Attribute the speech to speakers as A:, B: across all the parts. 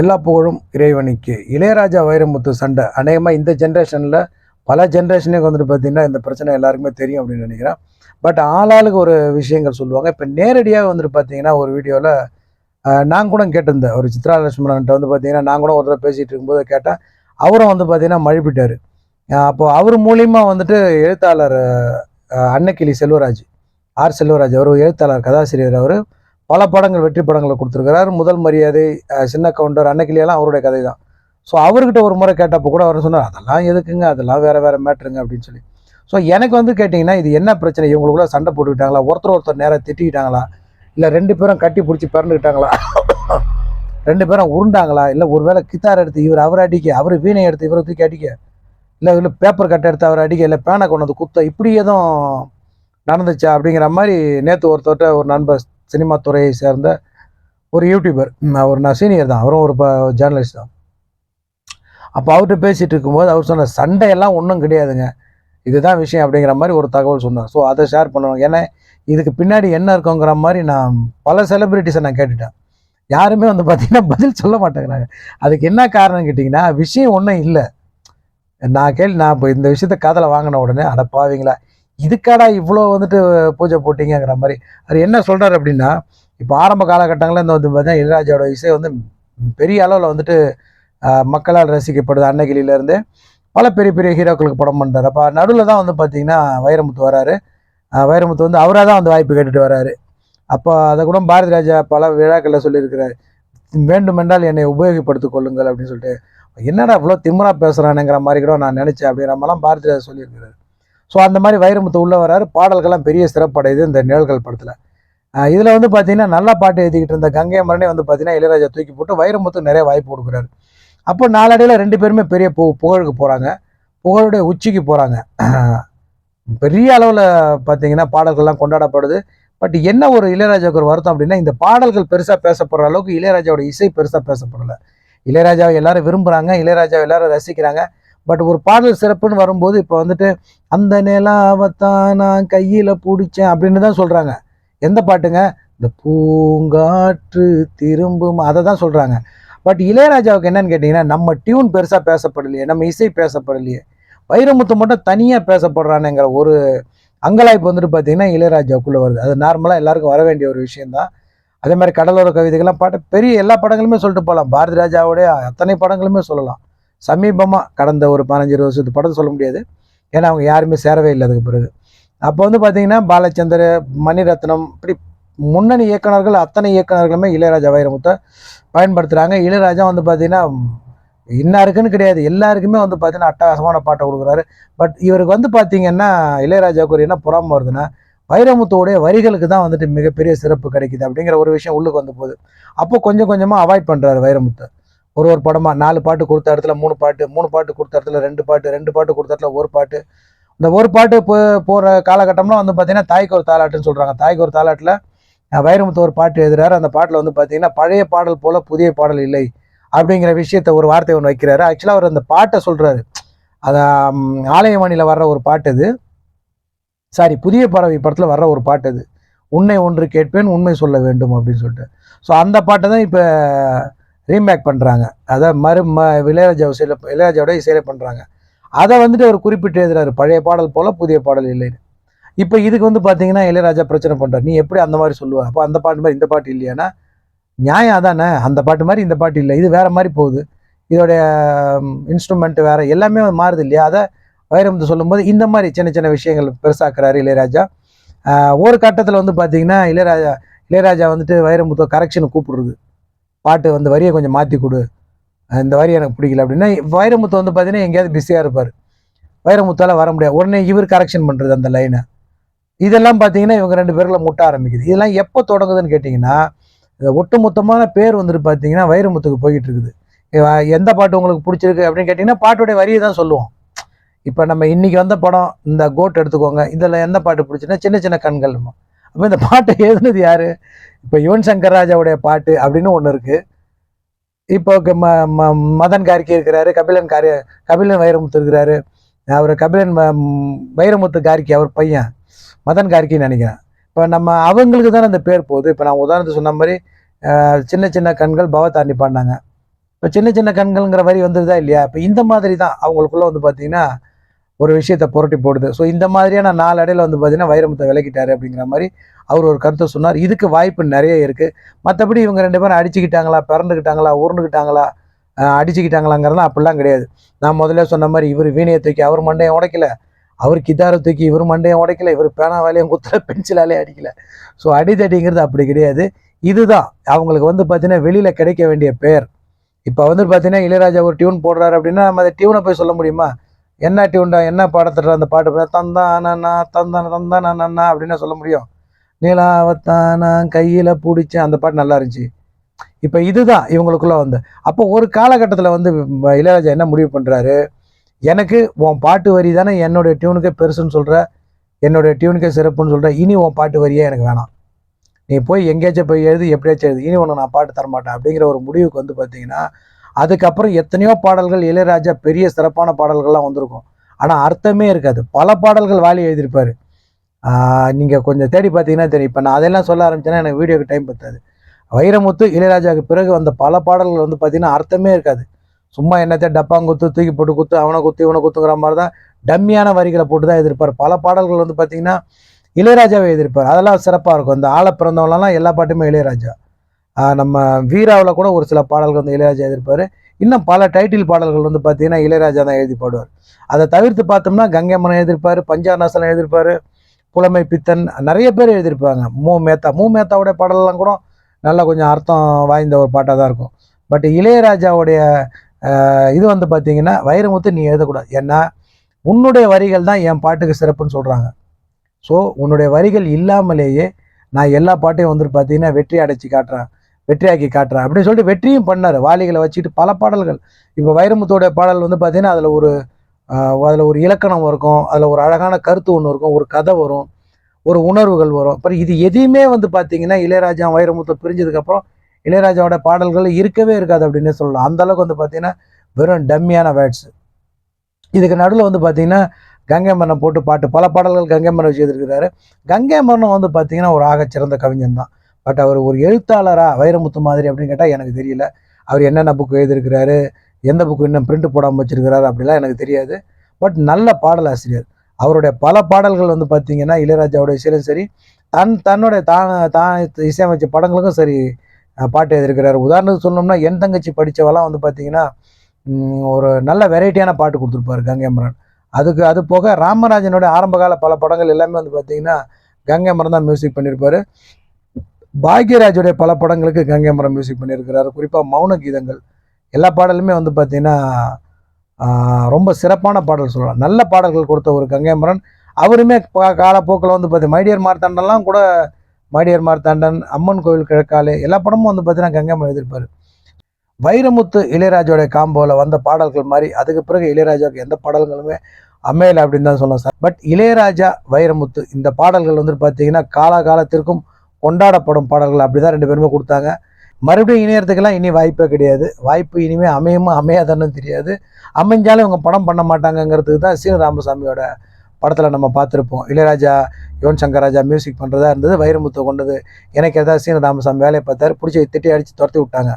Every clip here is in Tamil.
A: எல்லா புகழும் இறைவனுக்கு. இளையராஜா வைரமுத்து சண்டை. அநேகமாக இந்த ஜென்ரேஷனில் பல ஜென்ரேஷனுக்கு வந்துட்டு பார்த்தீங்கன்னா இந்த பிரச்சனை எல்லாருக்குமே தெரியும் அப்படின்னு நினைக்கிறேன். பட் ஆளாளுக்கு ஒரு விஷயங்கள் சொல்லுவாங்க. இப்போ நேரடியாக வந்துட்டு பார்த்தீங்கன்னா ஒரு வீடியோவில் நான் கூட கேட்டிருந்தேன். ஒரு சித்ரா லட்சுமணன்ட்ட வந்து பார்த்தீங்கன்னா நான் கூட ஒரு தடவை பேசிகிட்டு இருக்கும்போது கேட்டேன். அவரும் வந்து பார்த்தீங்கன்னா மழுப்பிட்டார். அப்போது அவர் மூலிமா வந்துட்டு எழுத்தாளர் அன்னக்கிளி செல்வராஜ் ஆர் செல்வராஜ் அவர் எழுத்தாளர் கதாசிரியர் அவர் பல படங்கள் வெற்றி படங்களை கொடுத்துருக்கிறார். முதல் மரியாதை சின்ன கவுண்டர் அன்னக்கிளியெல்லாம் அவருடைய கதை தான் ஸோ அவர்கிட்ட ஒரு முறை கேட்டப்போ கூட அவர் சொன்னார் அதெல்லாம் எதுக்குங்க? அதெல்லாம் வேறு வேறு மேட்ருங்க அப்படின்னு சொல்லி. ஸோ எனக்கு வந்து கேட்டிங்கன்னா இது என்ன பிரச்சனை? இவங்களுக்குள்ள சண்டை போட்டுக்கிட்டாங்களா? ஒருத்தர் ஒருத்தர் நேராக திட்டிக்கிட்டாங்களா? இல்லை ரெண்டு பேரும் கட்டி பிடிச்சி பிறந்துக்கிட்டாங்களா? ரெண்டு பேரும் உருண்டாங்களா? இல்லை ஒரு வேளை கித்தார் எடுத்து இவர் அவர் அடிக்க அவர் வீணை எடுத்து இவரை தூக்கி அடிக்க? இல்லை இல்லை பேப்பர் கட்டை எடுத்து அவர் அடிக்க? இல்லை பேனை கொண்டு வந்து குத்த? இப்படி எதுவும் நடந்துச்சா? அப்படிங்கிற மாதிரி நேற்று ஒருத்தர்கிட்ட ஒரு நண்பர் சினிமா துறையை சேர்ந்த ஒரு யூடியூபர் அவர் நான் சீனியர் தான். அவரும் ஒரு ஜேர்னலிஸ்ட் தான். அப்போ அவர்கிட்ட பேசிகிட்டு இருக்கும்போது அவர் சொன்ன சண்டையெல்லாம் ஒன்றும் கிடையாதுங்க. இதுதான் விஷயம் அப்படிங்கிற மாதிரி ஒரு தகவல் சொன்னார். ஸோ அதை ஷேர் பண்ணுவாங்க. ஏன்னா இதுக்கு பின்னாடி என்ன இருக்குங்கிற மாதிரி நான் பல செலிபிரிட்டிஸை நான் கேட்டுட்டேன். யாருமே வந்து பார்த்தீங்கன்னா பதில் சொல்ல மாட்டேங்கிறாங்க. அதுக்கு என்ன காரணம் கேட்டிங்கன்னா விஷயம் ஒன்றும் இல்லை. நான் கேள்வி நான் இப்போ இந்த விஷயத்த காதில் வாங்கின உடனே அடப்பாவீங்களா இதுக்காடா இவ்வளோ வந்துட்டு பூஜை போட்டிங்கிற மாதிரி. அவர் என்ன சொல்கிறார் அப்படின்னா இப்போ ஆரம்ப காலகட்டங்களில் இந்த வந்து பார்த்தீங்கன்னா இளையராஜாவோட இசை வந்து பெரிய அளவில் வந்துட்டு மக்களால் ரசிக்கப்படுது. அன்னகிரியிலேருந்து பல பெரிய பெரிய ஹீரோக்களுக்கு படம் பண்ணுறாரு அப்போ நடுவில் தான் வந்து பார்த்திங்கன்னா வைரமுத்து வராரு. வைரமுத்து வந்து அவராக தான் வந்து வாய்ப்பு கேட்டுட்டு வராரு. அப்போ அதை கூட பாரதி ராஜா பல விழாக்களில் சொல்லியிருக்கிறார். வேண்டுமென்றால் என்னை உபயோகப்படுத்திக் கொள்ளுங்கள் அப்படின்னு சொல்லிட்டு. என்னடா இவ்வளோ திமுறா பேசுகிறானுங்கிற மாதிரி கூட நான் நினச்சேன் அப்படிங்கிற மாதிரிலாம் பாரதி ராஜா சொல்லியிருக்கிறாரு. ஸோ அந்த மாதிரி வைரமுத்து உள்ளே வராரு. பாடல்கள்லாம் பெரிய சிறப்படையுது இந்த நிழல்கள் படத்தில். இதில் வந்து பார்த்தீங்கன்னா நல்லா பாட்டு எழுதிக்கிட்டு இருந்த கங்கை மரணே வந்து பார்த்தீங்கன்னா இளையராஜா தூக்கி போட்டு வைரமுத்து நிறைய வாய்ப்பு கொடுக்குறாரு. அப்போ நாளடைவில் ரெண்டு பேருமே பெரிய பு புகழுக்கு போகிறாங்க புகழுடைய உச்சிக்கு போகிறாங்க பெரிய அளவில் பார்த்தீங்கன்னா பாடல்கள்லாம் கொண்டாடப்படுது. பட் என்ன ஒரு இளையராஜாவுக்கு ஒரு வருத்தம் அப்படின்னா இந்த பாடல்கள் பெருசாக பேசப்படுற அளவுக்கு இளையராஜாவோட இசை பெருசாக பேசப்படலை. இளையராஜாவை எல்லாரும் விரும்புகிறாங்க இளையராஜாவை எல்லாரும் ரசிக்கிறாங்க. பட் ஒரு பாடல் சிறப்புன்னு வரும்போது இப்போ வந்துட்டு அந்த நிலாவத்தான் நான் கையில் பிடிச்சேன் அப்படின்னு தான் சொல்கிறாங்க எந்த பாட்டுங்க? இந்த பூங்காற்று திரும்பும் அதை தான் சொல்கிறாங்க பட் இளையராஜாவுக்கு என்னன்னு கேட்டிங்கன்னா நம்ம டியூன் பெருசாக பேசப்படலையே நம்ம இசை பேசப்படலையே வைரமுத்து மட்டும் தனியாக பேசப்படுறானுங்கிற ஒரு அங்கலாய்ப்பு வந்துட்டு பார்த்தீங்கன்னா இளையராஜாவுக்குள்ளே வருது. அது நார்மலாக எல்லாருக்கும் வர வேண்டிய ஒரு விஷயந்தான் அதே மாதிரி கடலோர கவிதைகள்லாம் பாட்டு பெரிய எல்லா படங்களுமே சொல்லிட்டு போகலாம் பாரதி ராஜாவுடைய அத்தனை படங்களுமே சொல்லலாம். சமீபமாக கடந்த ஒரு பதினஞ்சு இருபது வருஷத்து படத்தை சொல்ல முடியாது. ஏன்னா அவங்க யாருமே சேரவே இல்லை அதுக்கு பிறகு. அப்போ வந்து பார்த்தீங்கன்னா பாலச்சந்தர் மணிரத்னம் இப்படி முன்னணி இயக்குனர்கள் அத்தனை இயக்குனர்களுமே இளையராஜா வைரமுத்தை பயன்படுத்துகிறாங்க இளையராஜா வந்து பார்த்தீங்கன்னா இன்னாருக்குன்னு கிடையாது. எல்லாருக்குமே வந்து பார்த்தீங்கன்னா அட்டகாசமான பாட்டை கொடுக்குறாரு. பட் இவருக்கு வந்து பார்த்தீங்கன்னா இளையராஜாவுக்கு ஒரு என்ன புறாம வருதுன்னா வைரமுத்துவோடைய வரிகளுக்கு தான் வந்துட்டு மிகப்பெரிய சிறப்பு கிடைக்குது அப்படிங்கிற ஒரு விஷயம் உள்ளுக்கு வந்து போகுது. அப்போ கொஞ்சம் கொஞ்சமாக அவாய்ட் பண்ணுறாரு வைரமுத்து. ஒரு ஒரு படமாக நாலு பாட்டு கொடுத்த இடத்துல மூணு பாட்டு மூணு பாட்டு கொடுத்த இடத்துல ரெண்டு பாட்டு ரெண்டு பாட்டு கொடுத்த இடத்துல ஒரு பாட்டு. இந்த ஒரு பாட்டு போ போகிற காலகட்டம்லாம் வந்து பார்த்தீங்கன்னா தாய்க்கு ஒரு தாலாட்டுன்னு சொல்கிறாங்க தாய்க்கு ஒரு தாலாட்டில் வைரமுத்து ஒரு பாட்டு எழுதுறாரு. அந்த பாட்டில் வந்து பார்த்தீங்கன்னா பழைய பாடல் போல புதிய பாடல் இல்லை. அப்படிங்கிற விஷயத்த ஒரு வார்த்தை ஒன்று வைக்கிறாரு. ஆக்சுவலாக அவர் அந்த பாட்டை சொல்கிறாரு அது ஆலயமணியில் வர்ற ஒரு பாட்டு அது. சாரி புதிய பறவை படத்தில் வர்ற ஒரு பாட்டு அது. உன்னை ஒன்று கேட்பேன் உண்மை சொல்ல வேண்டும் அப்படின்னு சொல்லிட்டு. ஸோ அந்த பாட்டை தான் இப்போ ரீமேக் பண்ணுறாங்க அதை மறு ம இளையராஜா இசையில் இளையராஜாவோட இசையில் பண்ணுறாங்க அதை வந்துட்டு அவர் குறிப்பிட்டு எழுதுறாரு. பழைய பாடல் போல் புதிய பாடல் இல்லைன்னு இப்போ இதுக்கு வந்து பார்த்தீங்கன்னா இளையராஜா பிரச்சனை பண்ணுறாரு நீ எப்படி அந்த மாதிரி சொல்லுவ? அப்போ அந்த பாட்டு மாதிரி இந்த பாட்டு இல்லையானா? நியாயம் அதானே? அந்த பாட்டு மாதிரி இந்த பாட்டு இல்லை. இது வேற மாதிரி போகுது. இதோடைய இன்ஸ்ட்ருமெண்ட்டு வேறு எல்லாமே மாறுது இல்லையா? அதை வைரமுத்து சொல்லும்போது இந்த மாதிரி சின்ன சின்ன விஷயங்கள் பெருசாக்குறாரு இளையராஜா. ஒரு கட்டத்தில் வந்து பார்த்தீங்கன்னா இளையராஜா இளையராஜா வந்துட்டு வைரமுத்து கரெக்ஷனை கூப்பிடுறது. பாட்டு வந்து வரியை கொஞ்சம் மாற்றி கொடு. இந்த வரி எனக்கு பிடிக்கல அப்படின்னா வைரமுத்து வந்து பார்த்தீங்கன்னா எங்கேயாவது பிஸியாக இருப்பார். வைரமுத்தால் வர முடியாது. உடனே இவர் கரெக்ஷன் பண்ணுறது அந்த லைனை இதெல்லாம் பார்த்தீங்கன்னா இவங்க ரெண்டு பேருக்குள்ள முட்ட ஆரம்பிக்குது. இதெல்லாம் எப்போ தொடங்குதுன்னு கேட்டிங்கன்னா ஒட்டுமொத்தமான பேர் வந்துட்டு பார்த்தீங்கன்னா வைரமுத்துக்கு போய்கிட்டு இருக்குது. எந்த பாட்டு உங்களுக்கு பிடிச்சிருக்கு அப்படின்னு கேட்டிங்கன்னா பாட்டுடைய வரியை தான் சொல்லுவோம். இப்போ நம்ம இன்னைக்கு வந்த படம் இந்த கோட் எடுத்துக்கோங்க. இதில் எந்த பாட்டு பிடிச்சின்னா சின்ன சின்ன கண்கள் அப்போ இந்த பாட்டை எழுதுனது யார்? இப்போ யுவன் சங்கர் ராஜாவுடைய பாட்டு அப்படின்னு ஒன்று இருக்குது இப்போ க- ம- ம- மதன் கார்கே இருக்கிறாரு கபிலன் காரிய கபிலன் வைரமுத்து இருக்கிறாரு. அவர் கபிலன் ம- வைரமுத்து கார்கி அவர் பையன். மதன் கார்கின்னு நினைக்கிறேன். இப்போ நம்ம அவங்களுக்கு தானே அந்த பேர் போகுது. இப்போ நான் உதாரணத்துக்கு சொன்ன மாதிரி சின்ன சின்ன கண்கள் பவ தாண்டி பாடினாங்க. இப்போ சின்ன சின்ன கண்கள்ங்கிற வரி வந்துருதா இல்லையா? இப்போ இந்த மாதிரி தான் அவங்களுக்குள்ள வந்து பார்த்தீங்கன்னா ஒரு விஷயத்தை புரட்டி போடுது. ஸோ இந்த மாதிரியான நாலு வந்து பார்த்தீங்கன்னா வைரமுத்தை விலக்கிட்டாரு அப்படிங்கிற மாதிரி அவர் ஒரு கருத்தை சொன்னார். இதுக்கு வாய்ப்பு நிறைய இருக்குது மற்றபடி இவங்க ரெண்டு பேரும் அடிச்சுக்கிட்டாங்களா பிறந்துக்கிட்டாங்களா உருண்டுக்கிட்டாங்களா அடிச்சுக்கிட்டாங்களாங்கிறதுலாம் அப்படிலாம் கிடையாது. நான் முதல்ல சொன்ன மாதிரி இவர் வீணையை தூக்கி அவர் மண்டையை உடைக்கல. அவர் கிதாரை தூக்கி இவர் மண்டையை உடைக்கல. இவர் பேனா வேலையும் குத்தல பென்சிலாலே அடிக்கல. ஸோ அடிதடிங்கிறது அப்படி கிடையாது. இதுதான் அவங்களுக்கு வந்து பார்த்தீங்கன்னா வெளியில் கிடைக்க வேண்டிய பெயர். இப்போ வந்து பார்த்தீங்கன்னா இளையராஜா ஒரு டியூன் போடுறாரு அப்படின்னா நம்ம அந்த டியூனை போய் சொல்ல முடியுமா? என்ன டியூன்டா என்ன பாடத்துற அந்த பாட்டு தந்தானா தந்தான தந்தானா அப்படின்னு சொல்ல முடியும். நிலாவத்தானா கையில் பிடிச்சேன் அந்த பாட்டு நல்லா இருந்துச்சு. இப்போ இதுதான் இவங்களுக்குள்ள வந்து. அப்போ ஒரு காலகட்டத்தில் வந்து இளையராஜா என்ன முடிவு பண்ணுறாரு எனக்கு உன் பாட்டு வரி தானே என்னுடைய டியூனுக்கே பெருசுன்னு சொல்கிற என்னுடைய டியூனுக்கே சிறப்புன்னு சொல்கிற இனி உன் பாட்டு வரியே எனக்கு வேணாம். நீ போய் எங்கேயாச்சும் போய் எழுது எப்படியாச்சும் எழுது இனி ஒன்று நான் பாட்டு தரமாட்டேன் அப்படிங்கிற ஒரு முடிவுக்கு வந்து பார்த்தீங்கன்னா அதுக்கப்புறம் எத்தனையோ பாடல்கள் இளையராஜா பெரிய சிறப்பான பாடல்கள்லாம் வந்திருக்கும். ஆனால் அர்த்தமே இருக்காது. பல பாடல்கள் வாலி எழுதியிருப்பார். நீங்கள் கொஞ்சம் தேடி பார்த்தீங்கன்னா தெரியும். இப்போ நான் அதெல்லாம் சொல்ல ஆரம்பிச்சேன்னா எனக்கு வீடியோக்கு டைம் பத்தாது. வைரமுத்து இளையராஜாவுக்கு பிறகு வந்த பல பாடல்கள் வந்து பார்த்தீங்கன்னா அர்த்தமே இருக்காது. சும்மா என்னத்தை டப்பாங்குத்து தூக்கி போட்டு குத்து அவனை குத்து இவனை குத்துங்கிற மாதிரி தான் டம்மியான வரிகளை போட்டு தான் எதிர்ப்பார் பல பாடல்கள் வந்து பார்த்தீங்கன்னா இளையராஜாவை எதிர்ப்பார் அதெல்லாம் சிறப்பாக இருக்கும். இந்த ஆளை பிறந்தவங்களாம் எல்லா பாட்டுமே இளையராஜா. நம்ம வீராவில் கூட ஒரு சில பாடல்கள் வந்து இளையராஜா எழுதியிருப்பார். இன்னும் பல டைட்டில் பாடல்கள் வந்து பார்த்தீங்கன்னா இளையராஜா தான் எழுதி பாடுவார். அதை தவிர்த்து பார்த்தோம்னா கங்கை மனம் எழுதியிருப்பார் பஞ்சாநாசனம் எழுதியிருப்பார் புலமை பித்தன் நிறைய பேர் எழுதியிருப்பாங்க. மூ. மேத்தா மூ. மேத்தாவுடைய பாடலெல்லாம் கூட நல்லா கொஞ்சம் அர்த்தம் வாய்ந்த ஒரு பாட்டாக தான் இருக்கும். பட் இளையராஜாவுடைய இது வந்து பார்த்தீங்கன்னா வைரமுத்து நீ எழுதக்கூடாது. ஏன்னா உன்னுடைய வரிகள் தான் என் பாட்டுக்கு சிறப்புன்னு சொல்கிறாங்க ஸோ உன்னுடைய வரிகள் இல்லாமலேயே நான் எல்லா பாட்டையும் வந்துட்டு பார்த்தீங்கன்னா வெற்றி அடைச்சி காட்டுறேன். வெற்றியாக்கி காட்டுறேன். அப்படின்னு சொல்லிட்டு வெற்றியும் பண்ணார். வாலிகளை வச்சுட்டு பல பாடல்கள். இப்போ வைரமுத்தோடைய பாடல் வந்து பார்த்தீங்கன்னா அதில் ஒரு அதில் ஒரு இலக்கணம் இருக்கும். அதில் ஒரு அழகான கருத்து ஒன்று இருக்கும். ஒரு கதை வரும். ஒரு உணர்வுகள் வரும். அப்புறம் இது எதையுமே வந்து பார்த்தீங்கன்னா இளையராஜா வைரமுத்து பிரிஞ்சதுக்கப்புறம் இளையராஜாவோட பாடல்கள் இருக்கவே இருக்காது அப்படின்னு சொல்லலாம். அந்தளவுக்கு வந்து பார்த்தீங்கன்னா வெறும் டம்மியான வேர்ட்ஸ். இதுக்கு நடுவில் வந்து பார்த்தீங்கன்னா கங்கை மரணம் போட்டு பாட்டு பல பாடல்கள் கங்கை மரணம் வச்சு எழுதியிருக்கிறாரு. கங்கை மரணம் வந்து பார்த்தீங்கன்னா ஒரு ஆகச்சிறந்த கவிஞன் தான். பட் அவர் ஒரு எழுத்தாளரா வைரமுத்து மாதிரி அப்படின்னு கேட்டால் எனக்கு தெரியல. அவர் என்னென்ன புக்கு எழுதியிருக்கிறாரு எந்த புக்கு இன்னும் பிரிண்ட் போடாமல் வச்சிருக்கிறாரு அப்படிலாம் எனக்கு தெரியாது. பட் நல்ல பாடலாசிரியர். அவருடைய பல பாடல்கள் வந்து பார்த்திங்கன்னா இளையராஜாவோட இசையிலும் சரி தன் தன்னுடைய தான் தான் இசையமைச்ச படங்களுக்கும் சரி பாட்டு எழுதியிருக்கிறாரு. உதாரணத்துக்கு சொன்னோம்னா என் தங்கச்சி படித்தவெல்லாம் வந்து பார்த்திங்கன்னா ஒரு நல்ல வெரைட்டியான பாட்டு கொடுத்துருப்பாரு கங்கை மரன் அதுக்கு அது போக ராமராஜனுடைய ஆரம்பகால பல படங்கள் எல்லாமே வந்து பார்த்திங்கன்னா கங்கை மரம் தான் மியூசிக் பண்ணியிருப்பார். பாக்யராஜுடைய பல படங்களுக்கு கங்கை மரம் மியூசிக் பண்ணியிருக்கிறாரு. குறிப்பாக மௌன கீதங்கள். எல்லா பாடலுமே வந்து பார்த்திங்கன்னா ரொம்ப சிறப்பான பாடல் சொல்லலாம். நல்ல பாடல்கள் கொடுத்த ஒரு கங்கை மரன் அவருமே காலப்போக்கில் வந்து பார்த்து மைடியர் மார்த்தாண்டன்லாம் கூட மைடியர் மார்த்தாண்டன் அம்மன் கோவில் கிழக்காலே எல்லா படமும் வந்து பார்த்தீங்கன்னா கங்கை மரம் எழுதியிருப்பாரு. வைரமுத்து இளையராஜோடைய காம்போவில் வந்த பாடல்கள் மாதிரி அதுக்கு பிறகு இளையராஜாவுக்கு எந்த பாடல்களுமே அமையலை அப்படின்னு தான் சொல்லலாம் சார். பட் இளையராஜா வைரமுத்து இந்த பாடல்கள் வந்து பார்த்தீங்கன்னா காலாகாலத்திற்கும் கொண்டாடப்படும் பாடல்கள் அப்படி தான் ரெண்டு பேருமே கொடுத்தாங்க. மறுபடியும் இணையறதுக்கெல்லாம் இனி வாய்ப்பே கிடையாது. வாய்ப்பு இனிமே அமையுமா அமையாதான்னு தெரியாது. அமைஞ்சாலும் இவங்க படம் பண்ண மாட்டாங்கங்கிறதுக்கு தான் சீன ராமசாமியோட படத்தில் நம்ம பார்த்துருப்போம். இளையராஜா யுவன் சங்கர் ராஜா மியூசிக் பண்ணுறதா இருந்தது வைரமுத்து கொண்டது. எனக்கு ஏதாவது சீன ராமசாமி வேலையை பார்த்தாரு பிடிச்சி திட்டி அடித்து துரத்தி விட்டாங்க.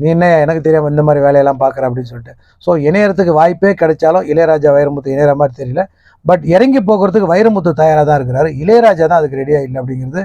A: நீ என்ன எனக்கு தெரியாமல் இந்த மாதிரி வேலையெல்லாம் பார்க்குற அப்படின்னு சொல்லிட்டு. ஸோ இணையறதுக்கு வாய்ப்பே கிடைச்சாலும் இளையராஜா வைரமுத்து இணையற மாதிரி தெரியல. பட் இறங்கி போகிறதுக்கு வைரமுத்து தயாராக தான் இருக்கிறாரு. இளையராஜா தான் அதுக்கு ரெடியாக இல்லை அப்படிங்கிறது